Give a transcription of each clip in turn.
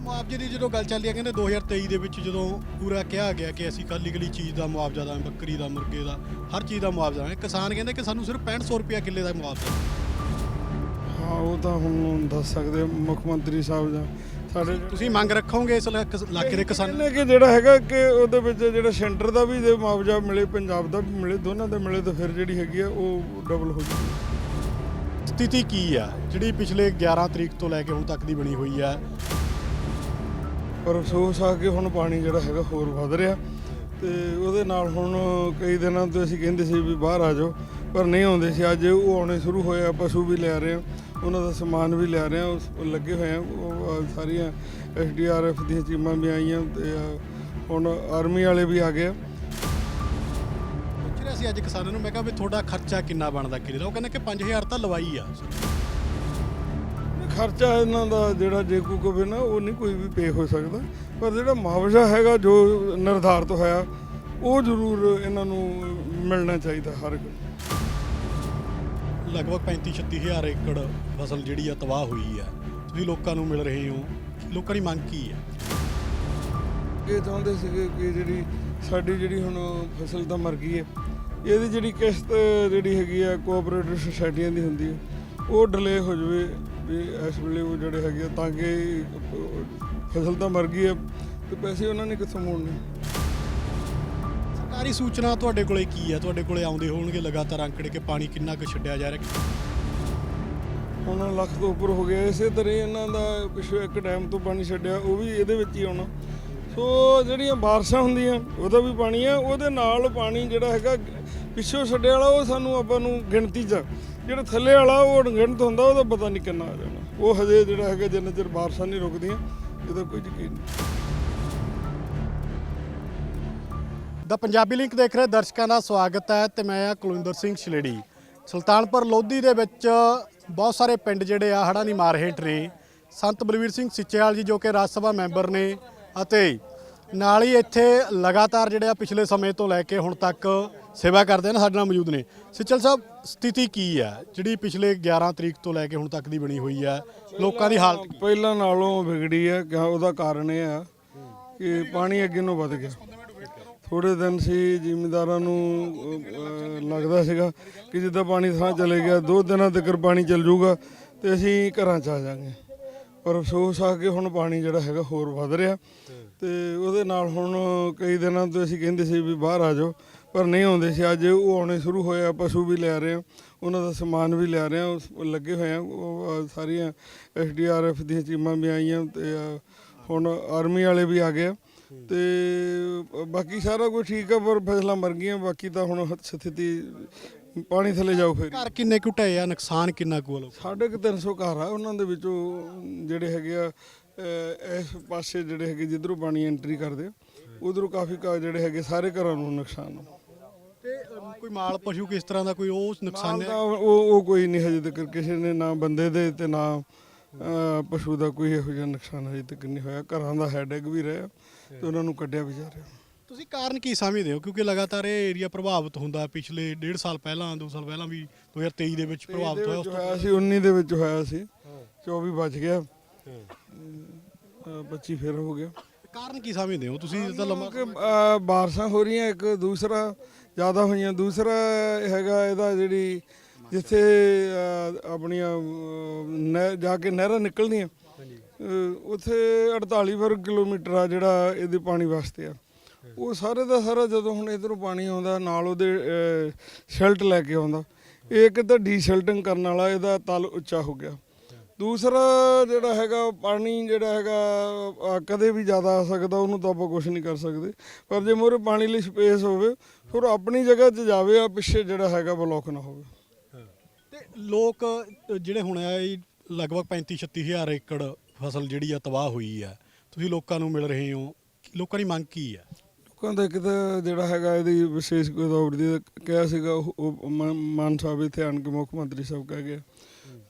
ਮੁਆਵਜ਼ੇ ਦੀ ਜਦੋਂ ਗੱਲ ਚੱਲਦੀ ਹੈ ਕਹਿੰਦੇ 2023 ਦੇ ਵਿੱਚ ਜਦੋਂ ਪੂਰਾ ਕਿਹਾ ਗਿਆ ਕਿ ਅਸੀਂ ਕੱਲੀ ਕੱਲੀ ਚੀਜ਼ ਦਾ ਮੁਆਵਜ਼ਾ ਦਾਂ ਬੱਕਰੀ ਦਾ ਮੁਰਗੇ ਦਾ ਹਰ ਚੀਜ਼ ਦਾ ਮੁਆਵਜ਼ਾ ਦਾਂਗੇ ਕਿਸਾਨ ਕਹਿੰਦੇ ਕਿ ਸਾਨੂੰ ਸਿਰਫ 6500 ਰੁਪਇਆ ਕਿੱਲੇ ਦਾ ਮੁਆਵਜ਼ਾ ਹਾਂ ਉਹ ਤਾਂ ਹੁਣ ਦੱਸ ਸਕਦੇ ਮੁੱਖ ਮੰਤਰੀ ਸਾਹਿਬ ਜਾਂ ਸਾਡੇ ਤੁਸੀਂ ਮੰਗ ਰੱਖੋਗੇ ਇਸ ਇਲਾ- ਇਲਾਕੇ ਦੇ ਕਿਸਾਨ ਕਹਿੰਦੇ ਕਿ ਜਿਹੜਾ ਹੈਗਾ ਕਿ ਉਹਦੇ ਵਿੱਚ ਜਿਹੜਾ ਸੈਂਟਰ ਦਾ ਵੀ ਜੇ ਮੁਆਵਜ਼ਾ ਮਿਲੇ ਪੰਜਾਬ ਦਾ ਵੀ ਮਿਲੇ ਦੋਨਾਂ ਦਾ ਮਿਲੇ ਤਾਂ ਫਿਰ ਜਿਹੜੀ ਹੈਗੀ ਆ ਉਹ ਡਬਲ ਹੋ ਜਾਊਗੀ। ਸਥਿਤੀ ਕੀ ਆ? ਜਿਹੜੀ ਪਿਛਲੇ 11 ਤਰੀਕ ਤੋਂ ਲੈ ਕੇ ਹੁਣ ਤੱਕ ਦੀ ਬਣੀ ਹੋਈ ਆ ਪਰ ਅਫਸੋਸ ਆ ਕਿ ਹੁਣ ਪਾਣੀ ਜਿਹੜਾ ਹੈਗਾ ਹੋਰ ਵੱਧ ਰਿਹਾ ਤੇ ਉਹਦੇ ਨਾਲ ਹੁਣ ਕਈ ਦਿਨਾਂ ਤੋਂ ਅਸੀਂ ਕਹਿੰਦੇ ਸੀ ਵੀ ਬਾਹਰ ਆ ਜਾਓ, ਪਰ ਨਹੀਂ ਆਉਂਦੇ ਸੀ। ਅੱਜ ਉਹ ਆਉਣੇ ਸ਼ੁਰੂ ਹੋਏ ਆ, ਪਸ਼ੂ ਵੀ ਲੈ ਰਹੇ ਆ, ਉਹਨਾਂ ਦਾ ਸਮਾਨ ਵੀ ਲੈ ਰਹੇ ਆ, ਉਸ- ਉਹ ਲੱਗੇ ਹੋਏ ਆ, ਉਹ ਆ ਸਾਰੀਆਂ ਐਸਡੀਆਰਐਫ ਦੀਆਂ ਟੀਮਾਂ ਵੀ ਆਈਆਂ ਤੇ ਹੁਣ ਆਰਮੀ ਵਾਲੇ ਵੀ ਆ ਗਏ ਆ। ਪੁੱਛ ਰਿਹਾ ਸੀ ਅੱਜ ਕਿਸਾਨਾਂ ਨੂੰ, ਮੈਂ ਕਿਹਾ ਵੀ ਤੁਹਾਡਾ ਖਰਚਾ ਕਿੰਨਾ ਬਣਦਾ ਕਿੱਲੇ ਦਾ? ਉਹ ਕਹਿੰਦੇ ਕਿ 5000 ਤਾਂ ਲਵਾਈ ਆ। ਖਰਚਾ ਇਹਨਾਂ ਦਾ ਜਿਹੜਾ ਜੇ ਕੋਈ ਕਵੇ ਨਾ ਉਹ ਨਹੀਂ ਕੋਈ ਵੀ ਪੇ ਹੋ ਸਕਦਾ। ਪਰ ਜਿਹੜਾ ਮੁਆਵਜ਼ਾ ਹੈਗਾ ਜੋ ਨਿਰਧਾਰਤ ਹੋਇਆ ਉਹ ਜ਼ਰੂਰ ਇਹਨਾਂ ਨੂੰ ਮਿਲਣਾ ਚਾਹੀਦਾ ਹਰ ਇੱਕ। ਲਗਭਗ 35 36000 ਏਕੜ ਫਸਲ ਜਿਹੜੀ ਆ ਤਬਾਹ ਹੋਈ ਆ। ਤੁਸੀਂ ਲੋਕਾਂ ਨੂੰ ਮਿਲ ਰਹੇ ਹੋ। ਲੋਕਾਂ ਦੀ ਮੰਗ ਕੀ ਆ? ਇਹ ਚਾਹੁੰਦੇ ਸੀਗੇ ਕਿ ਜਿਹੜੀ ਸਾਡੀ ਜਿਹੜੀ ਹੁਣ ਫਸਲ ਤਾਂ ਮਰ ਗਈ ਹੈ ਇਹਦੀ ਜਿਹੜੀ ਕਿਸ਼ਤ ਜਿਹੜੀ ਹੈਗੀ ਆ ਕੋਆਪਰੇਟਿਵ ਸੁਸਾਇਟੀਆਂ ਦੀ ਹੁੰਦੀ ਹੈ ਉਹ ਡਿਲੇ ਹੋ ਜਾਵੇ। ਵੀ ਇਸ ਵੇਲੇ ਉਹ ਜਿਹੜੇ ਹੈਗੇ ਆ ਤਾਂ ਕਿ ਫਸਲ ਤਾਂ ਮਰ ਗਈ ਹੈ ਤੇ ਪੈਸੇ ਉਹਨਾਂ ਨੇ ਕਿੱਥੋਂ ਮੋੜਨੇ? ਸਰਕਾਰੀ ਸੂਚਨਾ ਤੁਹਾਡੇ ਕੋਲੇ ਕੀ ਆ ਤੁਹਾਡੇ ਕੋਲੇ ਆਉਂਦੇ ਹੋਣਗੇ ਲਗਾਤਾਰ ਅੰਕੜੇ ਕਿ ਪਾਣੀ ਕਿੰਨਾ ਕੁ ਛੱਡਿਆ ਜਾ ਰਿਹਾ ਹੁਣ ਲੱਖ ਤੋਂ ਉੱਪਰ ਹੋ ਗਿਆ ਇਸੇ ਤਰ੍ਹਾਂ ਹੀ ਇਹਨਾਂ ਦਾ ਪਿਛਲੇ ਇੱਕ ਡੈਮ ਤੋਂ ਪਾਣੀ ਛੱਡਿਆ ਉਹ ਵੀ ਇਹਦੇ ਵਿੱਚ ਹੀ ਆਉਣਾ। ਸੋ ਜਿਹੜੀਆਂ ਬਾਰਿਸ਼ਾਂ ਹੁੰਦੀਆਂ ਉਹਦਾ ਵੀ ਪਾਣੀ ਆ ਉਹਦੇ ਨਾਲ ਪਾਣੀ ਜਿਹੜਾ ਹੈਗਾ ਪਿੱਛੋਂ ਛੱਡਿਆ ਵਾਲਾ ਉਹ ਸਾਨੂੰ ਆਪਾਂ ਨੂੰ ਗਿਣਤੀ 'ਚ ਜਿਹੜਾ ਥੱਲੇ ਵਾਲਾ ਉਹ ਅਣਗਿਣਤ ਹੁੰਦਾ, ਉਹਦਾ ਪਤਾ ਨਹੀਂ ਕਿੰਨਾ ਆ ਜਾਣਾ। ਉਹ ਹਜੇ ਜਿਹੜਾ ਹੈਗਾ, ਜਿੰਨਾ ਚਿਰ ਬਾਰਿਸ਼ਾਂ ਨਹੀਂ ਰੁਕਦੀਆਂ, ਇਹਦਾ ਕੋਈ ਯਕੀਨ ਨਹੀਂ। ਦਾ ਪੰਜਾਬੀ ਲਿੰਕ ਦੇਖ ਰਹੇ ਦਰਸ਼ਕਾਂ ਦਾ ਸਵਾਗਤ ਹੈ ਤੇ ਮੈਂ ਆ ਕੁਲਵਿੰਦਰ ਸਿੰਘ ਛਲੇੜੀ ਸੁਲਤਾਨਪੁਰ ਲੋਧੀ ਦੇ ਵਿੱਚ ਬਹੁਤ ਸਾਰੇ ਪਿੰਡ ਜਿਹੜੇ ਆ ਹੜ੍ਹਾਂ ਦੀ ਮਾਰ ਹੇਠ ਨੇ। ਸੰਤ ਬਲਵੀਰ ਸਿੰਘ ਸਿੱਚੇਵਾਲ ਜੀ ਜੋ ਕਿ ਰਾਜ ਸਭਾ ਮੈਂਬਰ ਨੇ ਅਤੇ ਨਾਲ ਹੀ ਇੱਥੇ ਲਗਾਤਾਰ ਜਿਹੜੇ ਆ, ਪਿਛਲੇ ਸਮੇਂ ਤੋਂ ਲੈ ਕੇ ਹੁਣ ਤੱਕ ਸੇਵਾ ਕਰਦੇ ਨੇ ਸਾਡੇ ਨਾਲ ਮੌਜੂਦ ਨੇ। ਸਿੱਚਲ ਸਾਹਿਬ ਸਥਿਤੀ ਕੀ ਆ? ਜਿਹੜੀ ਪਿਛਲੇ 11 ਤਰੀਕ ਤੋਂ ਲੈ ਕੇ ਹੁਣ ਤੱਕ ਦੀ ਬਣੀ ਹੋਈ ਆ ਲੋਕਾਂ ਦੀ ਹਾਲਤ? ਪਹਿਲਾਂ ਨਾਲੋਂ ਵਿਗੜੀ ਹੈ ਕਿ ਉਹਦਾ ਕਾਰਨ ਇਹ ਆ ਕਿ ਪਾਣੀ ਅੱਗੇ ਨੂੰ ਵੱਧ ਗਿਆ। ਥੋੜੇ ਦਿਨ ਸੀ ਜ਼ਿਮੀਂਦਾਰਾਂ ਨੂੰ ਲੱਗਦਾ ਸੀਗਾ ਕਿ ਜਿੱਦਾਂ ਪਾਣੀ ਥਾਂ ਚਲੇ ਗਿਆ ਦੋ ਦਿਨਾਂ ਤੱਕ ਪਾਣੀ ਚੱਲ ਜਾਊਗਾ ਤੇ ਅਸੀਂ ਘਰਾਂ 'ਚ ਆ ਜਾਾਂਗੇ ਪਰ ਅਫਸੋਸ ਆ ਕਿ ਹੁਣ ਪਾਣੀ ਜਿਹੜਾ ਹੈਗਾ ਹੋਰ ਵੱਧ ਰਿਹਾ ਤੇ ਉਹਦੇ ਨਾਲ ਹੁਣ ਕਈ ਦਿਨਾਂ ਤੋਂ ਅਸੀਂ ਕਹਿੰਦੇ ਸੀ ਵੀ ਬਾਹਰ ਆ ਜਾਓ। ਪਰ ਨਹੀਂ ਆਉਂਦੇ ਸੀ। ਅੱਜ ਉਹ ਆਉਣੇ ਸ਼ੁਰੂ ਹੋਏ ਆ ਪਸ਼ੂ ਵੀ ਲਿਆ ਰਹੇ ਆ ਉਹਨਾਂ ਦਾ ਸਮਾਨ ਵੀ ਲਿਆ ਰਹੇ ਆ ਉਸ- ਉਹ ਲੱਗੇ ਹੋਏ ਆ। ਉਹ ਆ ਸਾਰੀਆਂ ਐਸਡੀਆਰਐਫ ਦੀਆਂ ਟੀਮਾਂ ਵੀ ਆਈਆਂ ਤੇ ਆ ਹੁਣ ਆਰਮੀ ਵਾਲੇ ਵੀ ਆ ਗਏ ਆ। ਤੇ ਬਾਕੀ ਸਾਰਾ ਕੁਝ ਠੀਕ ਆ ਪਰ ਫਸਲਾਂ ਮਰ ਗਈਆਂ ਬਾਕੀ ਤਾਂ ਹੁਣ ਸਥਿਤੀ ਪਾਣੀ ਥੱਲੇ ਜਾਓ ਫਿਰ। ਘਰ ਕਿੰਨੇ ਕੁ ਢਏ ਆ? ਨੁਕਸਾਨ ਕਿੰਨਾ ਕੁ ਆ ਲੋਕਾਂ ਸਾਢੇ ਕੁ 300 ਘਰ ਆ ਉਹਨਾਂ ਦੇ ਵਿੱਚੋਂ ਜਿਹੜੇ ਹੈਗੇ ਆ ਅਹ, ਇਸ ਪਾਸੇ ਜਿਹੜੇ ਹੈਗੇ ਜਿੱਧਰੋਂ ਪਾਣੀ ਐਂਟਰੀ ਕਰਦੇ ਉਧਰੋਂ ਕਾਫੀ ਘਰ ਜਿਹੜੇ ਹੈਗੇ ਸਾਰੇ ਘਰਾਂ ਨੂੰ ਨੁਕਸਾਨ ਆ। ਕੋਈ ਮਾਲ ਪਸ਼ੂ ਕਿਸ ਤਰ੍ਹਾਂ ਦਾ ਕੋਈ ਉਹ ਨੁਕਸਾਨ ਤਾਂ ਉਹ ਉਹ ਕੋਈ ਨਹੀਂ ਹਜੇ ਤੱਕ ਕਿਸੇ ਨੇ ਨਾ ਬੰਦੇ ਦੇ ਤੇ ਨਾ ਅਹ, ਪਸ਼ੂ ਦਾ ਕੋਈ ਇਹੋ ਜਿਹਾ ਨੁਕਸਾਨ ਹਜੇ ਤੱਕ ਨਹੀਂ ਹੋਇਆ। ਘਰਾਂ ਦਾ ਹੈਡੇਕ ਵੀ ਰਿਹਾ ਤੇ ਉਹਨਾਂ ਨੂੰ ਕੱਢਿਆ ਵੀ ਜਾ ਰਿਹਾ। ਤੁਸੀਂ ਕਾਰਨ ਕੀ ਸਮਝਦੇ ਹੋ? ਕਿਉਂਕਿ ਲਗਾਤਾਰ ਇਹ ਏਰੀਆ ਪ੍ਰਭਾਵਿਤ ਹੁੰਦਾ ਪਿਛਲੇ 1.5 ਸਾਲ ਪਹਿਲਾਂ 2 ਸਾਲ ਪਹਿਲਾਂ ਵੀ 2023 ਦੇ ਵਿੱਚ ਪ੍ਰਭਾਵਿਤ ਹੋਇਆ ਉਸ ਤੋਂ ਹੋਇਆ ਸੀ 19 ਦੇ ਵਿੱਚ ਹੋਇਆ ਸੀ। 24 ਬਚ ਗਿਆ। ਅਹ, 25 ਫਿਰ ਹੋ ਗਿਆ। ਕਾਰਨ ਕੀ ਸਮਝਦੇ ਹੋ? ਤੁਸੀਂ ਤਾਂ ਲੰਮਾ ਕਿ ਅਹ, ਬਾਰਿਸ਼ਾਂ ਹੋ ਰਹੀਆਂ ਇੱਕ ਦੂਸਰਾ ਜ਼ਿਆਦਾ ਹੋਈਆਂ। ਦੂਸਰਾ ਹੈਗਾ ਇਹਦਾ ਜਿਹੜੀ ਜਿੱਥੇ ਅਹ, ਆਪਣੀਆਂ ਅਹ, ਨਹਿ- ਜਾ ਕੇ ਨਹਿਰਾਂ ਨਿਕਲਦੀਆਂ ਅਹ, ਉੱਥੇ 48 ਵਰਗ ਕਿਲੋਮੀਟਰ ਆ ਜਿਹੜਾ ਇਹਦੇ ਪਾਣੀ ਵਾਸਤੇ ਆ। ਉਹ ਸਾਰੇ ਦਾ ਸਾਰਾ ਜਦੋਂ ਹੁਣ ਇਧਰੋਂ ਪਾਣੀ ਆਉਂਦਾ ਨਾਲ ਉਹਦੇ ਸ਼ੈਲਟ ਲੈ ਕੇ ਆਉਂਦਾ ਇਹ ਇੱਕ ਤਾਂ ਡੀਸ਼ੈਲਟਿੰਗ ਕਰਨ ਵਾਲਾ ਇਹਦਾ ਤਲ ਉੱਚਾ ਹੋ ਗਿਆ। ਦੂਸਰਾ ਜਿਹੜਾ ਹੈਗਾ ਪਾਣੀ ਜਿਹੜਾ ਹੈਗਾ ਅਹ, ਕਦੇ ਵੀ ਜ਼ਿਆਦਾ ਆ ਸਕਦਾ ਉਹਨੂੰ ਤਾਂ ਆਪਾਂ ਕੁਝ ਨਹੀਂ ਕਰ ਸਕਦੇ। ਪਰ ਜੇ ਮੋਰੇ ਪਾਣੀ ਲਈ ਸਪੇਸ ਹੋਵੇ ਫਿਰ ਆਪਣੀ ਜਗ੍ਹਾ 'ਤੇ ਜਾਵੇ ਆ ਪਿੱਛੇ ਜਿਹੜਾ ਹੈਗਾ ਬਲੌਕ ਨਾ ਹੋਵੇ। ਤੇ ਲੋਕ ਜਿਹੜੇ ਹੁਣ ਆ ਇਹ ਲਗਭਗ 35 36000 ਏਕੜ ਫਸਲ ਜਿਹੜੀ ਆ ਤਬਾਹ ਹੋਈ ਆ ਤੁਸੀਂ ਲੋਕਾਂ ਨੂੰ ਮਿਲ ਰਹੇ ਹੋ ਲੋਕਾਂ ਦੀ ਮੰਗ ਕੀ ਆ? ਲੋਕਾਂ ਦਾ ਇੱਕ ਤਾਂ ਜਿਹੜਾ ਹੈਗਾ ਇਹਦੀ ਵਿਸ਼ੇਸ਼ ਗੌਰ ਦੀ ਕਿਹਾ ਸੀਗਾ ਉਹ- ਮਾਨ ਸਾਹਿਬ ਇੱਥੇ ਆਣ ਕੇ ਮੁੱਖ ਮੰਤਰੀ ਸਾਹਿਬ ਕਹਿ ਗਏ।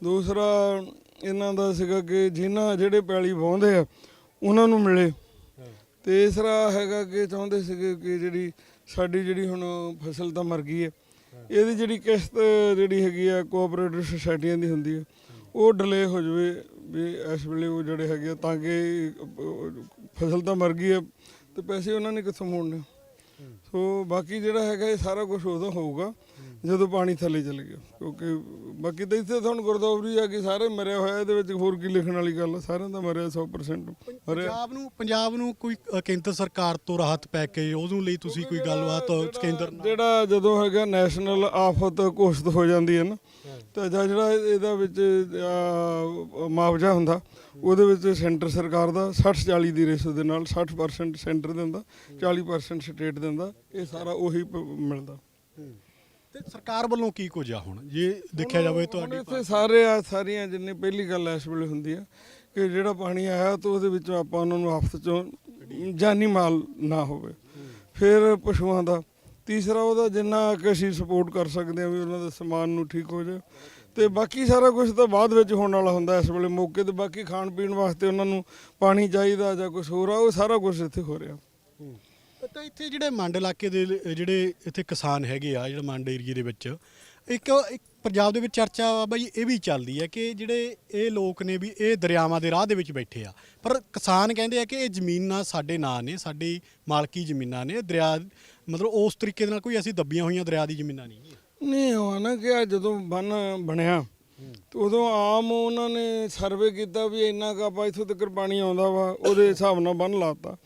ਦੂਸਰਾ ਇਹਨਾਂ ਦਾ ਸੀਗਾ ਕਿ ਜਿਨ੍ਹਾਂ ਜਿਹੜੇ ਪੈਲੀ ਵਾਹੁੰਦੇ ਆ ਉਹਨਾਂ ਨੂੰ ਮਿਲੇ। ਤੀਸਰਾ ਹੈਗਾ ਕਿ ਚਾਹੁੰਦੇ ਸੀਗੇ ਕਿ ਜਿਹੜੀ ਸਾਡੀ ਜਿਹੜੀ ਹੁਣ ਫਸਲ ਤਾਂ ਮਰ ਗਈ ਹੈ ਇਹਦੀ ਜਿਹੜੀ ਕਿਸ਼ਤ ਜਿਹੜੀ ਹੈਗੀ ਆ ਕੋਆਪਰੇਟਿਵ ਸੁਸਾਇਟੀਆਂ ਦੀ ਹੁੰਦੀ ਹੈ ਉਹ ਡਿਲੇ ਹੋ ਜਾਵੇ ਵੀ ਇਸ ਵੇਲੇ ਉਹ ਜਿਹੜੇ ਹੈਗੇ ਆ ਤਾਂ ਕਿ ਫਸਲ ਤਾਂ ਮਰ ਗਈ ਹੈ ਤੇ ਪੈਸੇ ਉਹਨਾਂ ਨੇ ਕਿੱਥੋਂ ਮੋੜਨੇ। ਸੋ ਬਾਕੀ ਜਿਹੜਾ ਹੈਗਾ ਇਹ ਸਾਰਾ ਕੁਝ ਉਦੋਂ ਹੋਊਗਾ। ਜਦੋਂ ਪਾਣੀ ਥੱਲੇ ਚਲੇ ਗਿਆ ਕਿਉਂਕਿ ਬਾਕੀ ਤਾਂ ਇੱਥੇ ਤੁਹਾਨੂੰ ਗੁਰਦਾਵਰੀ ਆ ਕਿ ਸਾਰੇ ਮਰਿਆ ਹੋਇਆ ਇਹਦੇ ਵਿੱਚ ਹੋਰ ਕੀ ਲਿਖਣ ਵਾਲੀ ਗੱਲ ਆ? ਸਾਰਿਆਂ ਦਾ ਮਰਿਆ 100% ਮਰਿਆ ਪੰਜਾਬ ਨੂੰ ਪੰਜਾਬ ਨੂੰ ਕੋਈ ਅ, ਕੇਂਦਰ ਸਰਕਾਰ ਤੋਂ ਰਾਹਤ ਪੈਕੇਜ ਉਹਨੂੰ ਲਈ ਤੁਸੀਂ ਕੋਈ ਗੱਲਬਾਤ ਕੇਂਦਰ ਨਾਲ? ਜਿਹੜਾ ਜਦੋਂ ਹੈਗਾ ਨੈਸ਼ਨਲ ਆਫਤ ਘੋਸ਼ਿਤ ਹੋ ਜਾਂਦੀ ਹੈ ਨਾ ਤਾਂ ਜਾਂ ਜਿਹੜਾ ਇਹਦਾ ਵਿੱਚ ਅਹ, ਮੁਆਵਜ਼ਾ ਹੁੰਦਾ ਉਹਦੇ ਵਿੱਚ ਸੈਂਟਰ ਸਰਕਾਰ ਦਾ 60 40 ਦੀ ਰੇਸ਼ੋ ਦੇ ਨਾਲ 60% ਸੈਂਟਰ ਦਿੰਦਾ 40% ਸਟੇਟ ਦਿੰਦਾ ਇਹ ਸਾਰਾ ਉਹੀ ਪ- ਮਿਲਦਾ। ਤੇ ਸਰਕਾਰ ਵੱਲੋਂ ਕੀ ਕੁਝ ਆ ਹੁਣ? ਜੇ ਦੇਖਿਆ ਜਾਵੇ ਹੁਣ ਤੁਹਾਡੀ ਇੱਥੇ ਸਾਰੇ ਆ ਸਾਰੀਆਂ ਜਿੰਨੇ ਪਹਿਲੀ ਗੱਲ ਇਸ ਵੇਲੇ ਹੁੰਦੀ ਆ ਕਿ ਜਿਹੜਾ ਪਾਣੀ ਆਇਆ ਤਾਂ ਉਹਦੇ ਵਿੱਚੋਂ ਆਪਾਂ ਉਹਨਾਂ ਨੂੰ ਹਫ਼ਤੇ ਚੋਂ ਜਾਨੀ ਮਾਲ ਨਾ ਹੋਵੇ। ਫਿਰ ਪਸ਼ੂਆਂ ਦਾ। ਤੀਸਰਾ ਉਹਦਾ ਜਿੰਨਾ ਕਿ ਅਸੀਂ ਸਪੋਰਟ ਕਰ ਸਕਦੇ ਆ ਵੀ ਉਹਨਾਂ ਦੇ ਸਮਾਨ ਨੂੰ ਠੀਕ ਹੋ ਜਾਏ। ਤੇ ਬਾਕੀ ਸਾਰਾ ਕੁਝ ਤਾਂ ਬਾਅਦ ਵਿੱਚ ਹੋਣ ਵਾਲਾ ਹੁੰਦਾ ਇਸ ਵੇਲੇ ਮੌਕੇ ਤੇ। ਬਾਕੀ ਖਾਣ ਪੀਣ ਵਾਸਤੇ ਉਹਨਾਂ ਨੂੰ ਪਾਣੀ ਚਾਹੀਦਾ ਜਾਂ ਕੁਝ ਹੋਰ ਆ ਉਹ ਸਾਰਾ ਕੁਝ ਇੱਥੇ ਹੋ ਰਿਹਾ। ਤਾਂ ਇੱਥੇ ਜਿਹੜੇ ਮੰਡ ਇਲਾਕੇ ਦੇ ਲ- ਜਿਹੜੇ ਇੱਥੇ ਕਿਸਾਨ ਹੈਗੇ ਆ, ਜਿਹੜਾ ਮੰਡ ਏਰੀਏ ਦੇ ਵਿੱਚ, ਇੱਕ ਇੱਕ ਪੰਜਾਬ ਦੇ ਵਿੱਚ ਚਰਚਾ ਵਾ ਬਈ ਇਹ ਵੀ ਚੱਲਦੀ ਹੈ ਕਿ ਜਿਹੜੇ ਇਹ ਲੋਕ ਨੇ ਵੀ ਇਹ ਦਰਿਆਵਾਂ ਦੇ ਰਾਹ ਦੇ ਵਿੱਚ ਬੈਠੇ ਆ। ਪਰ ਕਿਸਾਨ ਕਹਿੰਦੇ ਆ ਕਿ ਇਹ ਜ਼ਮੀਨਾਂ ਸਾਡੇ ਨਾਂ ਨੇ, ਸਾਡੀ ਮਾਲਕੀ ਜ਼ਮੀਨਾਂ ਨੇ ਦਰਿਆ, ਮਤਲਬ ਉਸ ਤਰੀਕੇ ਦੇ ਨਾਲ ਕੋਈ ਅਸੀਂ ਦੱਬੀਆਂ ਹੋਈਆਂ ਦਰਿਆ ਦੀ ਜ਼ਮੀਨਾਂ ਨਹੀਂ ਨਹੀਂ, ਉਹ ਨਾ ਕਿ ਆ ਜਦੋਂ ਬੰਨ ਬਣਿਆ, ਤੇ ਉਦੋਂ ਆਮ ਉਹਨਾਂ ਨੇ ਸਰਵੇ ਕੀਤਾ ਵੀ ਇੰਨਾ ਕੁ ਆਪਾਂ ਇੱਥੋਂ ਤੱਕ ਪਾਣੀ ਆਉਂਦਾ ਵਾ, ਉਹਦੇ ਹਿਸਾਬ ਨਾਲ ਬੰਨ ਲਾਤਾ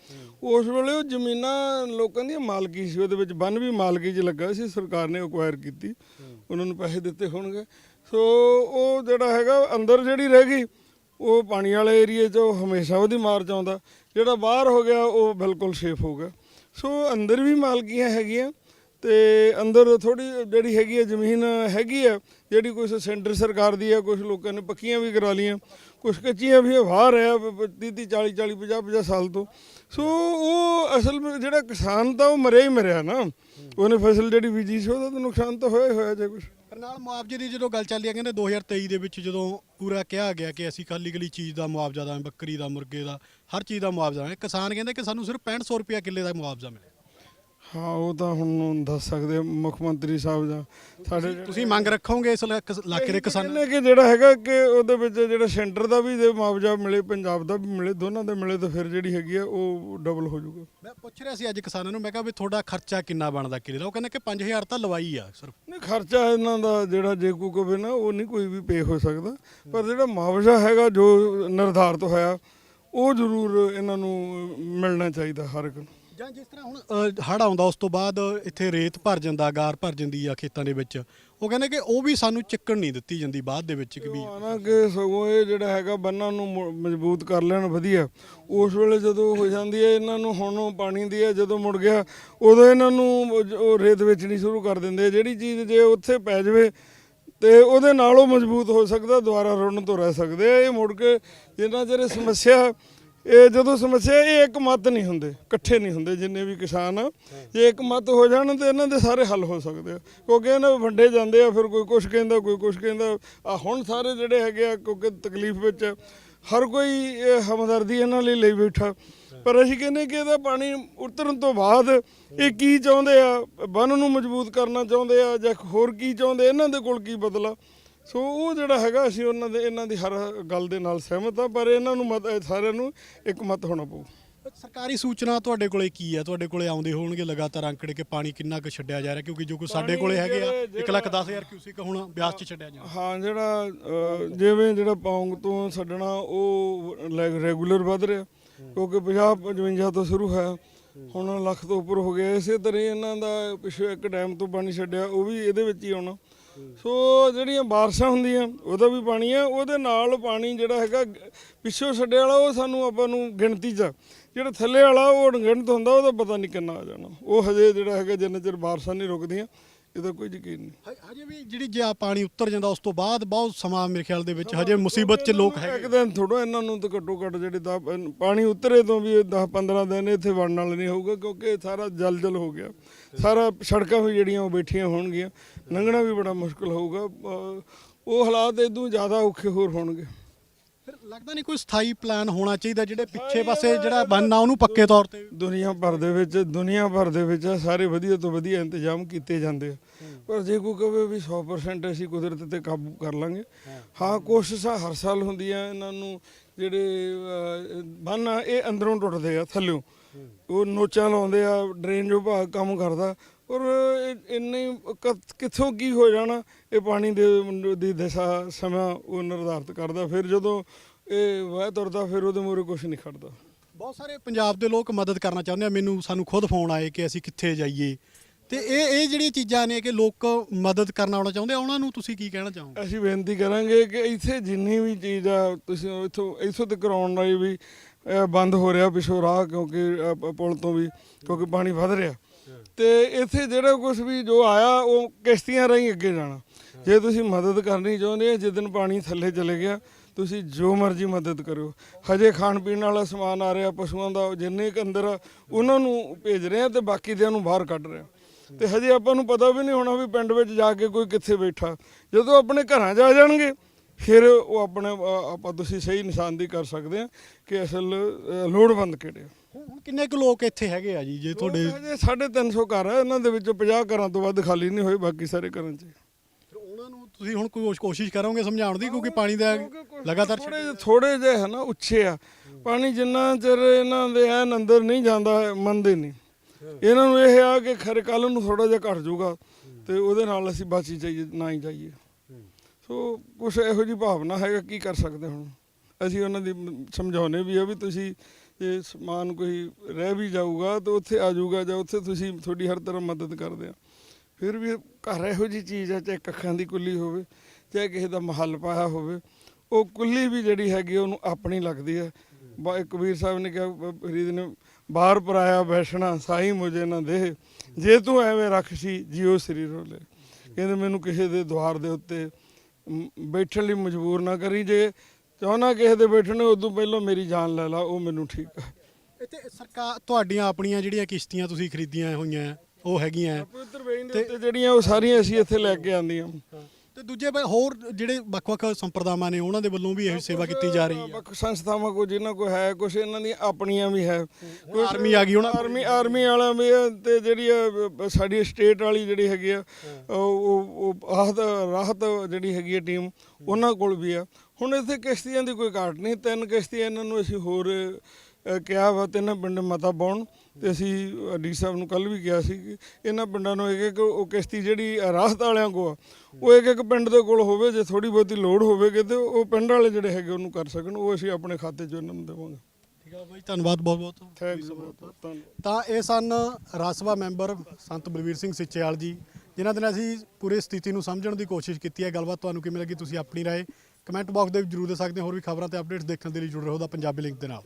ਉਸ ਵੇਲੇ ਉਹ ਜ਼ਮੀਨਾਂ ਲੋਕਾਂ ਦੀਆਂ ਮਾਲਕੀ ਸੀ, ਉਹਦੇ ਵਿੱਚ ਬੰਨ ਵੀ ਮਾਲਕੀ 'ਚ ਲੱਗਾ ਸੀ, ਸਰਕਾਰ ਨੇ ਅਕਵਾਇਰ ਕੀਤੀ। ਉਹਨਾਂ ਨੂੰ ਪੈਸੇ ਦਿੱਤੇ ਹੋਣਗੇ। ਸੋ ਉਹ ਜਿਹੜਾ ਹੈਗਾ, ਅੰਦਰ ਜਿਹੜੀ ਰਹਿ ਗਈ, ਉਹ ਪਾਣੀ ਵਾਲੇ ਏਰੀਏ 'ਚ ਉਹ ਹਮੇਸ਼ਾ ਉਹਦੀ ਮਾਰ 'ਚ ਆਉਂਦਾ ਜਿਹੜਾ ਬਾਹਰ ਹੋ ਗਿਆ, ਉਹ ਬਿਲਕੁਲ ਸੇਫ ਹੋ ਗਿਆ। ਸੋ ਅੰਦਰ ਵੀ ਮਾਲਕੀਆਂ ਹੈਗੀਆਂ। ਤੇ ਅੰਦਰ ਥੋੜੀ ਜਿਹੜੀ ਹੈਗੀ ਹੈ ਜ਼ਮੀਨ ਹੈਗੀ ਹੈ ਜਿਹੜੀ ਕੁਝ ਸੈਂਟਰ ਸਰਕਾਰ ਦੀ ਹੈ ਕੁਝ ਲੋਕਾਂ ਨੇ ਪੱਕੀਆਂ ਵੀ ਕਰਾ ਲੀਆਂ ਕੁਝ ਕੱਚੀਆਂ ਵੀ ਬਾਹਰ ਹੈ 30 30 40 40 50 50 ਸਾਲ ਤੋਂ। ਸੋ ਉਹ ਅਸਲ ਵਿੱਚ ਜਿਹੜਾ ਕਿਸਾਨ ਤਾਂ ਉਹ ਮਰਿਆ ਹੀ ਮਰਿਆ ਨਾ। ਉਹਨੇ ਫਸਲ ਜਿਹੜੀ ਬੀਜੀ ਸੀ, ਉਹਦਾ ਤਾਂ ਨੁਕਸਾਨ ਤਾਂ ਹੋਇਆ ਹੀ ਹੋਇਆ ਜੇ ਕੁਝ ਨਾਲ ਮੁਆਵਜ਼ੇ ਦੀ ਜਦੋਂ ਗੱਲ ਚੱਲਦੀ ਹੈ ਕਹਿੰਦੇ 2023 ਦੇ ਵਿੱਚ ਜਦੋਂ ਪੂਰਾ ਕਿਹਾ ਗਿਆ ਕਿ ਅਸੀਂ ਖਾਲੀ ਕੱਲੀ ਚੀਜ਼ ਦਾ ਮੁਆਵਜ਼ਾ ਦਾਂ ਬੱਕਰੀ ਦਾ, ਮੁਰਗੇ ਦਾ, ਹਰ ਚੀਜ਼ ਦਾ ਮੁਆਵਜ਼ਾ ਹੈ ਕਿਸਾਨ ਕਹਿੰਦੇ ਕਿ ਸਾਨੂੰ ਸਿਰਫ 6500 ਰੁਪਇਆ ਕਿੱਲੇ ਦਾ ਮੁਆਵਜ਼ਾ ਮਿਲਿਆ। ਹਾਂ ਉਹ ਤਾਂ ਹੁਣ ਦੱਸ ਸਕਦੇ ਆ ਮੁੱਖ ਮੰਤਰੀ ਸਾਹਿਬ ਜਾਂ ਸਾਡੇ ਤੁਸੀਂ ਮੰਗ ਰੱਖੋਗੇ ਇਸ ਇਲਾਕ- ਇਲਾਕੇ ਦੇ ਕਿਸਾਨਾਂ ਕਹਿੰਦੇ ਕਿ ਜਿਹੜਾ ਹੈਗਾ ਕਿ ਉਹਦੇ ਵਿੱਚ ਜਿਹੜਾ ਸੈਂਟਰ ਦਾ ਵੀ ਜੇ ਮੁਆਵਜ਼ਾ ਮਿਲੇ ਪੰਜਾਬ ਦਾ ਵੀ ਮਿਲੇ ਦੋਨਾਂ ਦਾ ਮਿਲੇ ਤਾਂ ਫਿਰ ਜਿਹੜੀ ਹੈਗੀ ਆ ਉਹ ਡਬਲ ਹੋ ਜਾਊਗਾ। ਮੈਂ ਪੁੱਛ ਰਿਹਾ ਸੀ ਅੱਜ ਕਿਸਾਨਾਂ ਨੂੰ ਮੈਂ ਕਿਹਾ ਵੀ ਤੁਹਾਡਾ ਖਰਚਾ ਕਿੰਨਾ ਬਣਦਾ ਕਿਲੇ ਦਾ? ਉਹ ਕਹਿੰਦੇ ਕਿ 5000 ਤਾਂ ਲਵਾਈ ਆ ਸਿਰਫ। ਨਹੀਂ ਖਰਚਾ ਇਹਨਾਂ ਦਾ ਜਿਹੜਾ ਜੇ ਕੋਈ ਕਵੇ ਨਾ ਉਹ ਨਹੀਂ ਕੋਈ ਵੀ ਪੇ ਹੋ ਸਕਦਾ। ਪਰ ਜਿਹੜਾ ਮੁਆਵਜ਼ਾ ਹੈਗਾ ਜੋ ਨਿਰਧਾਰਤ ਹੋਇਆ ਉਹ ਜ਼ਰੂਰ ਇਹਨਾਂ ਨੂੰ ਮਿਲਣਾ ਚਾਹੀਦਾ ਹਰ ਇੱਕ ਨੂੰ। ਜਾਂ ਜਿਸ ਤਰ੍ਹਾਂ ਹੁਣ ਹੜ ਆਉਂਦਾ, ਉਸ ਤੋਂ ਬਾਅਦ ਇੱਥੇ ਰੇਤ ਭਰ ਜਾਂਦਾ, ਗਾਰ ਭਰ ਜਾਂਦੀ ਆ ਖੇਤਾਂ ਦੇ ਵਿੱਚ। ਉਹ ਕਹਿੰਦੇ ਕਿ ਉਹ ਵੀ ਸਾਨੂੰ ਚੱਕਣ ਨਹੀਂ ਦਿੱਤੀ ਜਾਂਦੀ ਬਾਅਦ ਦੇ ਵਿੱਚ ਕਿ ਵੀ ਨਾ ਕਿ ਸਗੋਂ ਇਹ ਜਿਹੜਾ ਹੈਗਾ ਬੰਨਾਂ ਨੂੰ ਮਜ਼ਬੂਤ ਕਰ ਲੈਣ, ਵਧੀਆ। ਉਸ ਵੇਲੇ ਜਦੋਂ ਹੋ ਜਾਂਦੀ ਹੈ, ਇਹਨਾਂ ਨੂੰ ਹੁਣ ਪਾਣੀ ਦੀ ਹੈ, ਜਦੋਂ ਮੁੜ ਗਿਆ, ਉਦੋਂ ਇਹਨਾਂ ਨੂੰ ਉਹ- ਰੇਤ ਵੇਚਣੀ ਸ਼ੁਰੂ ਕਰ ਦਿੰਦੇ ਆ। ਜਿਹੜੀ ਚੀਜ਼ ਜੇ ਉੱਥੇ ਪੈ ਜਾਵੇ, ਤੇ ਉਹਦੇ ਨਾਲ ਉਹ ਮਜ਼ਬੂਤ ਹੋ ਸਕਦਾ, ਦੁਬਾਰਾ ਰੁੜਨ ਤੋਂ ਰਹਿ ਸਕਦੇ ਆ। ਇਹ ਮੁੜ ਕੇ ਜਿੰਨਾ ਚਿਰ ਸਮੱਸਿਆ ਇਹ ਜਦੋਂ ਸਮੱਸਿਆ ਇਹ ਇੱਕ ਮਤ ਨਹੀਂ ਹੁੰਦੇ, ਇਕੱਠੇ ਨਹੀਂ ਹੁੰਦੇ ਜਿੰਨੇ ਵੀ ਕਿਸਾਨ ਆ। ਜੇ ਇੱਕ ਮਤ ਹੋ ਜਾਣ ਤੇ ਇਹਨਾਂ ਦੇ ਸਾਰੇ ਹੱਲ ਹੋ ਸਕਦੇ ਆ। ਕਿਉਂਕਿ ਇਹਨਾਂ ਵੰਡੇ ਜਾਂਦੇ ਆ, ਫਿਰ ਕੋਈ ਕੁਛ ਕਹਿੰਦਾ, ਕੋਈ ਕੁਛ ਕਹਿੰਦਾ। ਆ ਹੁਣ ਸਾਰੇ ਜਿਹੜੇ ਹੈਗੇ ਆ, ਕਿਉਂਕਿ ਤਕਲੀਫ ਵਿੱਚ ਆ ਹਰ ਕੋਈ ਇਹ ਹਮਦਰਦੀ ਇਹਨਾਂ ਲਈ ਲਈ ਬੈਠਾ। ਪਰ ਅਸੀਂ ਕਹਿੰਦੇ ਕਿ ਇਹਦਾ ਪਾਣੀ ਉਤਰਨ ਤੋਂ ਬਾਅਦ ਇਹ ਕੀ ਚਾਹੁੰਦੇ ਆ? ਬੰਨ ਨੂੰ ਮਜ਼ਬੂਤ ਕਰਨਾ ਚਾਹੁੰਦੇ ਆ ਜਾਂ ਹੋਰ ਕੀ ਚਾਹੁੰਦੇ? ਇਹਨਾਂ ਦੇ ਕੋਲ ਕੀ ਬਦਲਾ? ਸੋ ਉਹ ਜਿਹੜਾ ਹੈਗਾ ਅਸੀਂ ਉਹਨਾਂ ਦੇ ਇਹਨਾਂ ਦੀ ਹਰ ਗੱਲ ਦੇ ਨਾਲ ਸਹਿਮਤ ਆ ਪਰ ਇਹਨਾਂ ਨੂੰ ਮਤ ਸਾਰਿਆਂ ਨੂੰ ਇੱਕ ਮਤ ਹੋਣਾ ਪਊ। ਸਰਕਾਰੀ ਸੂਚਨਾ ਤੁਹਾਡੇ ਕੋਲੇ ਕੀ ਹੈ ਤੁਹਾਡੇ ਕੋਲੇ ਆਉਂਦੇ ਹੋਣਗੇ ਲਗਾਤਾਰ ਅੰਕੜੇ ਕਿ ਪਾਣੀ ਕਿੰਨਾ ਕੁ ਛੱਡਿਆ ਜਾ ਰਿਹਾ ਕਿਉਂਕਿ ਜੋ ਕੁਝ ਸਾਡੇ ਕੋਲੇ ਹੈਗੇ ਆ ਜਿਹੜਾ- 1 ਲੱਖ 10000 ਕਿਊਸਿਕ ਹੁਣ ਬਿਆਸ 'ਚ ਛੱਡਿਆ ਜਾ ਹਾਂ ਜਿਹੜਾ ਜਿਵੇਂ ਜਿਹੜਾ ਪੌਂਗ ਤੋਂ ਛੱਡਣਾ ਉਹ ਰੈਗੂਲਰ ਵੱਧ ਰਿਹਾ ਕਿਉਂਕਿ 50 55 ਤੋਂ ਸ਼ੁਰੂ ਹੋਇਆ ਹੁਣ ਲੱਖ ਤੋਂ ਉੱਪਰ ਹੋ ਗਿਆ ਇਸੇ ਤਰ੍ਹਾਂ ਇਹਨਾਂ ਦਾ ਪਿਛੇ ਇੱਕ ਡੈਮ ਤੋਂ ਪਾਣੀ ਛੱਡਿਆ ਉਹ ਵੀ ਇਹਦੇ ਵਿੱਚ ਹੀ ਆਉਣਾ। ਸੋ ਜਿਹੜੀਆਂ ਬਾਰਿਸ਼ਾਂ ਹੁੰਦੀਆਂ ਉਹਦਾ ਵੀ ਪਾਣੀ ਆ ਉਹਦੇ ਨਾਲ ਪਾਣੀ ਜਿਹੜਾ ਹੈਗਾ ਪਿੱਛੋਂ ਛੱਡੇ ਵਾਲਾ ਉਹ ਸਾਨੂੰ ਆਪਾਂ ਨੂੰ ਗਿਣਤੀ 'ਚ। ਜਿਹੜਾ ਥੱਲੇ ਵਾਲਾ ਉਹ ਅਣਗਿਣਤ ਹੁੰਦਾ ਉਹਦਾ ਪਤਾ ਨਹੀਂ ਕਿੰਨਾ ਆ ਜਾਣਾ। ਉਹ ਹਜੇ ਜਿਹੜਾ ਹੈਗਾ ਜਿੰਨਾ ਚਿਰ ਬਾਰਿਸ਼ਾਂ ਨਹੀਂ ਰੁਕਦੀਆਂ ਇਹਦਾ ਕੋਈ ਯਕੀਨ ਨਹੀਂ ਹ- ਹਜੇ ਵੀ ਜਿਹੜੀ ਜੇ ਆ ਪਾਣੀ ਉੱਤਰ ਜਾਂਦਾ ਉਸ ਤੋਂ ਬਾਅਦ ਬਹੁਤ ਸਮਾਂ ਮੇਰੇ ਖਿਆਲ ਦੇ ਵਿੱਚ ਹਜੇ ਮੁਸੀਬਤ 'ਚ ਲੋਕ ਇੱਕ ਹੈਗੇ। ਦਿਨ ਥੋੜਾ ਇਹਨਾਂ ਨੂੰ ਤਾਂ ਘੱਟੋ ਘੱਟ ਜਿਹੜੇ ਦਸ- ਪਾਣੀ ਉਤਰੇ ਤੋਂ ਵੀ 10 15 ਦਿਨ ਇੱਥੇ ਵੜਨ ਵਾਲੇ ਨਹੀਂ ਹੋਊਗਾ ਕਿਉਂਕਿ ਸਾਰਾ ਜਲ ਜਲ ਹੋ ਗਿਆ। ਸਾਰਾ ਸੜਕਾਂ ਵੀ ਜਿਹੜੀਆਂ ਉਹ ਬੈਠੀਆਂ ਹੋਣਗੀਆਂ। ਲੰਘਣਾ ਵੀ ਬੜਾ ਮੁਸ਼ਕਲ ਹੋਊਗਾ। ਉਹ ਹਾਲਾਤ ਇਦੋਂ ਜ਼ਿਆਦਾ ਔਖੇ ਹੋਰ ਹੋਣਗੇ। ਫਿਰ ਲੱਗਦਾ ਨਹੀਂ ਕੋਈ ਸਥਾਈ ਪਲਾਨ ਹੋਣਾ ਚਾਹੀਦਾ ਜਿਹੜੇ ਪਿੱਛੇ ਪਾਸੇ ਜਿਹੜਾ ਬੰਨ ਆ ਉਹਨੂੰ ਪੱਕੇ ਤੌਰ ਤੇ। ਦੁਨੀਆ ਭਰ ਦੇ ਵਿੱਚ ਦੁਨੀਆ ਭਰ ਦੇ ਵਿੱਚ ਸਾਰੇ ਵਧੀਆ ਤੋਂ ਵਧੀਆ ਇੰਤਜ਼ਾਮ ਕੀਤੇ ਜਾਂਦੇ ਆ। ਪਰ ਜੇ ਕੋਈ ਕਹੇ ਵੀ 100% ਅਸੀਂ ਕੁਦਰਤ ਤੇ ਕਾਬੂ ਕਰ ਲਾਂਗੇ ਹਾਂ। ਕੋਸ਼ਿਸ਼ਾਂ ਹਰ ਸਾਲ ਹੁੰਦੀਆਂ ਇਹਨਾਂ ਨੂੰ ਜਿਹੜੇ ਬੰਨ ਇਹ ਅੰਦਰੋਂ ਟੁੱਟਦੇ ਆ ਥੱਲਿਓਂ। ਉਹ ਨੋਚਾਂ ਲਾਉਂਦੇ ਆ ਡਰੇਨ ਵਿਭਾਗ ਕੰਮ ਕਰਦਾ। ਔਰ ਇੰਨੇ ਕਿੱਥੋਂ ਕੀ ਹੋ ਜਾਣਾ ਇਹ ਪਾਣੀ ਦੇ ਦੀ ਦਿਸ਼ਾ ਸਮਾਂ ਉਹ ਨਿਰਧਾਰਤ ਕਰਦਾ। ਫਿਰ ਜਦੋਂ ਇਹ ਵਾਹ ਤੁਰਦਾ ਫਿਰ ਉਹਦੇ ਮੂਹਰੇ ਕੁਝ ਨਹੀਂ ਖੜਦਾ। ਬਹੁਤ ਸਾਰੇ ਪੰਜਾਬ ਦੇ ਲੋਕ ਮਦਦ ਕਰਨਾ ਚਾਹੁੰਦੇ ਆ। ਮੈਨੂੰ ਸਾਨੂੰ ਖੁਦ ਫੋਨ ਆਏ ਕਿ ਅਸੀਂ ਕਿੱਥੇ ਜਾਈਏ। ਤੇ ਇਹ ਇਹ ਜਿਹੜੀਆਂ ਚੀਜ਼ਾਂ ਨੇ ਕਿ ਲੋਕ ਮਦਦ ਕਰਨਾ ਆਉਣਾ ਚਾਹੁੰਦੇ ਆ ਉਹਨਾਂ ਨੂੰ ਤੁਸੀਂ ਕੀ ਕਹਿਣਾ ਚਾਹੋਗੇ? ਅਸੀਂ ਬੇਨਤੀ ਕਰਾਂਗੇ ਕਿ ਇੱਥੇ ਜਿੰਨੀ ਵੀ ਚੀਜ਼ ਆ ਤੁਸੀਂ ਇੱਥੋਂ ਇੱਥੋਂ ਤੱਕ ਕਰਾਉਣ ਲਈ ਵੀ ਅਹ, ਬੰਦ ਹੋ ਰਿਹਾ ਪਿਛੋ ਰਾਹ ਕਿਉਂਕਿ ਪੁਲ ਤੋਂ ਵੀ ਕਿਉਂਕਿ ਪਾਣੀ ਵੱਧ ਰਿਹਾ। ਤੇ ਇੱਥੇ ਜਿਹੜਾ ਕੁਝ ਵੀ ਜੋ ਆਇਆ ਉਹ ਕਿਸ਼ਤੀਆਂ ਰਾਹੀਂ ਅੱਗੇ ਜਾਣਾ। ਜੇ ਤੁਸੀਂ ਮਦਦ ਕਰਨੀ ਚਾਹੁੰਦੇ ਆ ਜਿੱਦਨ ਪਾਣੀ ਥੱਲੇ ਚਲੇ ਗਿਆ ਤੁਸੀਂ ਜੋ ਮਰਜ਼ੀ ਮਦਦ ਕਰੋ ਹਜੇ ਖਾਣ ਪੀਣ ਵਾਲਾ ਸਮਾਨ ਆ ਰਿਹਾ ਪਸ਼ੂਆਂ ਦਾ ਜਿੰਨੇ ਕੁ ਅੰਦਰ ਆ, ਉਹਨਾਂ ਨੂੰ ਭੇਜ ਰਹੇ ਆ ਤੇ ਬਾਕੀ ਦਿਆਂ ਨੂੰ ਬਾਹਰ ਕੱਢ ਰਹੇ ਆ। ਤੇ ਹਜੇ ਆਪਾਂ ਨੂੰ ਪਤਾ ਵੀ ਨਹੀਂ ਹੋਣਾ ਵੀ ਪਿੰਡ ਵਿੱਚ ਜਾ ਕੇ ਕੋਈ ਕਿੱਥੇ ਬੈਠਾ। ਜਦੋਂ ਆਪਣੇ ਘਰਾਂ 'ਚ ਆ ਜਾਣਗੇ ਫਿਰ ਉਹ ਆਪਣੇ ਅ, ਆਪਾਂ ਤੁਸੀਂ ਸਹੀ ਨਿਸ਼ਾਨਦੀ ਕਰ ਸਕਦੇ ਆ ਕਿ ਅਸਲ ਅ, ਲੋੜਵੰਦ ਕਿਹੜੇ ਆ। ਹੁਣ ਕਿੰਨੇ ਕੁ ਲੋਕ ਇੱਥੇ ਹੈਗੇ ਆ ਜੀ ਜੇ ਤੁਹਾਡੇ ਹਜੇ 350 ਘਰ ਆ ਇਹਨਾਂ ਦੇ ਵਿੱਚੋਂ 50 ਘਰਾਂ ਤੋਂ ਵੱਧ ਖਾਲੀ ਨਹੀਂ ਹੋਏ ਬਾਕੀ ਸਾਰੇ ਘਰਾਂ 'ਚ। ਫਿਰ ਉਹਨਾਂ ਨੂੰ ਤੁਸੀਂ ਹੁਣ ਕੋਈ ਕੋਸ਼ਿਸ਼ ਕਰੋਗੇ ਸਮਝਾਉਣ ਦੀ ਕਿਉਂਕਿ ਪਾਣੀ ਦਾ ਲਗਾਤਾਰ ਥੋੜੇ ਥੋੜੇ ਜਿਹੇ ਹੈ ਨਾ ਉੱਚੇ ਆ। ਪਾਣੀ ਜਿੰਨਾ ਚਿਰ ਇਹਨਾਂ ਦੇ ਐਨ ਅੰਦਰ ਨਹੀਂ ਜਾਂਦਾ ਮੰਨਦੇ ਨਹੀਂ। ਇਹਨਾਂ ਨੂੰ ਇਹ ਆ ਕਿ ਖਰੇ ਕੱਲ ਨੂੰ ਥੋੜਾ ਜਿਹਾ ਘਟ ਜਾਊਗਾ ਤੇ ਉਹਦੇ ਨਾਲ ਅਸੀਂ ਬਾਚੀ ਜਾਈਏ ਨਾ ਹੀ ਜਾਈਏ। ਸੋ ਕੁਛ ਇਹੋ ਜੀ ਭਾਵਨਾ ਹੈਗਾ, ਕੀ ਕਰ ਸਕਦੇ ਹੁਣ? ਅਸੀਂ ਉਹਨਾਂ ਦੀ ਸਮਝਾਉਨੇ ਵੀ ਆ ਵੀ ਤੁਸੀਂ ਜੇ ਸਮਾਨ ਕੋਈ ਰਹਿ ਵੀ ਜਾਊਗਾ ਤਾਂ ਉੱਥੇ ਆ ਜਾਊਗਾ ਜਾਂ ਉੱਥੇ ਤੁਸੀਂ ਤੁਹਾਡੀ ਹਰ ਤਰ੍ਹਾਂ ਮਦਦ ਕਰਦੇ ਆ। ਫਿਰ ਵੀ ਘਰ ਇਹੋ ਜੀ ਚੀਜ਼ ਹੈ ਚਾਹੇ ਕੱਖਾਂ ਦੀ ਕੁੱਲੀ ਹੋਵੇ, ਚਾਹੇ ਕਿਸੇ ਦਾ ਮਹੱਲ ਪਾਇਆ ਹੋਵੇ, ਉਹ ਕੁੱਲੀ ਵੀ ਜਿਹੜੀ ਹੈਗੀ ਉਹਨੂੰ ਆਪਣੀ ਲੱਗਦੀ ਹੈ ਬਾ ਕਬੀਰ ਸਾਹਿਬ ਨੇ ਕਿਹਾ ਫਰੀਦ ਨੇ ਬਾਹਰ ਪਰਾਇਆ ਬੈਠਣਾ, ਸਾਈ ਮੁਝੇ ਨਾ ਦੇ ਜੇ ਤੂੰ ਐਵੇਂ ਰੱਖ ਸੀ ਜਿਉ ਸਰੀਰ ਰੋਲੇ ਕਹਿੰਦੇ ਮੈਨੂੰ ਕਿਸੇ ਦੇ ਦੁਆਰ ਦੇ ਉੱਤੇ ਬੈਠਣ ਲਈ ਮਜਬੂਰ ਨਾ ਕਰੀ ਜੇ। ਚਾਹਣਾ ਕਿਸੇ ਦੇ ਬੈਠਣੇ ਉਦੋਂ ਪਹਿਲਾਂ ਮੇਰੀ ਜਾਨ ਲੈ ਲਾ ਉਹ ਮੈਨੂੰ ਠੀਕ ਹੈ ਇੱਥੇ ਸਰਕਾਰ ਤੁਹਾਡੀਆਂ ਆਪਣੀਆਂ ਜਿਹੜੀਆਂ ਕਿਸ਼ਤੀਆਂ ਤੁਸੀਂ ਖਰੀਦੀਆਂ ਹੋਈਆਂ ਉਹ ਹੈਗੀਆਂ। ਦੇ ਉੱਤੇ ਜਿਹੜੀਆਂ ਉਹ ਸਾਰੀਆਂ ਅਸੀਂ ਇੱਥੇ ਲੈ ਕੇ ਆਂਦੀਆਂ ਤੇ ਦੂਜੇ ਬਈ ਹੋਰ ਜਿਹੜੇ ਵੱਖ-ਵੱਖ ਸੰਪਰਦਾਵਾਂ ਨੇ ਉਹਨਾਂ ਦੇ ਵੱਲੋਂ ਵੀ ਇਹ ਸੇਵਾ ਕੀਤੀ ਜਾ ਰਹੀ ਹੈ। ਵੱਖ ਸੰਸਥਾਵਾਂ ਕੋ ਜਿਨ੍ਹਾਂ ਕੋ ਹੈ ਕੁਝ ਇਹਨਾਂ ਦੀਆਂ ਆਪਣੀਆਂ ਵੀ ਹੈ। ਕੁਛ ਆਰਮੀ ਆ ਗਈ ਉਹਨਾਂ। ਆਰਮੀ ਆਰਮੀ ਵਾਲਾ ਵੀ ਹੈ ਤੇ ਜਿਹੜੀ ਆ, ਸਾਡੀ ਸਟੇਟ ਵਾਲੀ ਜਿਹੜੀ ਹੈਗੀ ਆ ਉਹ ਉਹ- ਉਹ ਆਹਤ ਰਾਹਤ ਜਿਹੜੀ ਹੈਗੀ ਆ ਟੀਮ ਉਹਨਾਂ ਕੋਲ ਵੀ ਆ ਹੁਣ ਇੱਥੇ ਕਿਸ਼ਤੀਆਂ ਦੀ ਕੋਈ ਘਾਟ ਨਹੀਂ ਤਿੰਨ ਕਿਸ਼ਤੀਆਂ ਇਹਨਾਂ ਨੂੰ ਅਸੀਂ ਹੋਰ ਅ, ਕਿਹਾ ਵਾ ਤਿੰਨਾਂ ਪਿੰਡ ਮਤਾ ਪਾਉਣ ਤੇ ਅਸੀਂ ਡੀ ਸਾਹਿਬ ਨੂੰ ਕੱਲ ਵੀ ਕਿਹਾ ਸੀ ਕਿ ਇਹਨਾਂ ਪਿੰਡਾਂ ਨੂੰ ਇੱਕ ਇੱਕ ਉਹ ਕਿਸ਼ਤੀ ਜਿਹੜੀ ਰਾਹਤ ਵਾਲਿਆਂ ਕੋ ਆ ਉਹ ਇੱਕ ਇੱਕ ਪਿੰਡ ਦੇ ਕੋਲ ਹੋਵੇ ਜੇ ਥੋੜੀ ਬਹੁਤੀ ਲੋੜ ਹੋਵੇਗੀ ਤੇ ਉਹ ਪਿੰਡ ਵਾਲੇ ਜਿਹੜੇ ਹੈਗੇ ਉਹਨੂੰ ਕਰ ਸਕਣ ਉਹ ਅਸੀਂ ਆਪਣੇ ਖਾਤੇ 'ਚ ਉਹਨਾਂ ਨੂੰ ਦੇਵਾਂਗੇ। ਠੀਕ ਬਾਈ ਧੰਨਵਾਦ ਬਹੁਤ-ਬਹੁਤ ਥੈਂਕਸ ਧੰਨਵਾਦ। ਤਾਂ ਇਹ ਸਨ ਰਾਜ ਸਭਾ ਮੈਂਬਰ ਸੰਤ ਬਲਵੀਰ ਸਿੰਘ ਸਿੱਚੇਵਾਲ ਜੀ ਜਿਨ੍ਹਾਂ ਦੇ ਨਾਲ ਅਸੀਂ ਪੂਰੀ ਸਥਿਤੀ ਨੂੰ ਸਮਝਣ ਦੀ ਕੋਸ਼ਿਸ਼ ਕੀਤੀ ਹੈ। ਗੱਲਬਾਤ ਤੁਹਾਨੂੰ ਕਿਵੇਂ ਲੱਗੀ ਤੁਸੀਂ ਆਪਣੀ ਰਾਏ ਕਮੈਂਟ ਬਾਕਸ ਦੇ ਵਿੱਚ ਜਰੂਰ ਦੇ ਸਕਦੇ ਹੋ। ਹੋਰ ਵੀ ਖਬਰਾਂ ਤੇ ਅਪਡੇਟਸ ਦੇਖਣ ਦੇ ਲਈ ਜੁੜੇ ਰਹੋ ਦਾ ਪੰਜਾਬੀ ਲਿੰਕ ਦੇ ਨਾਲ।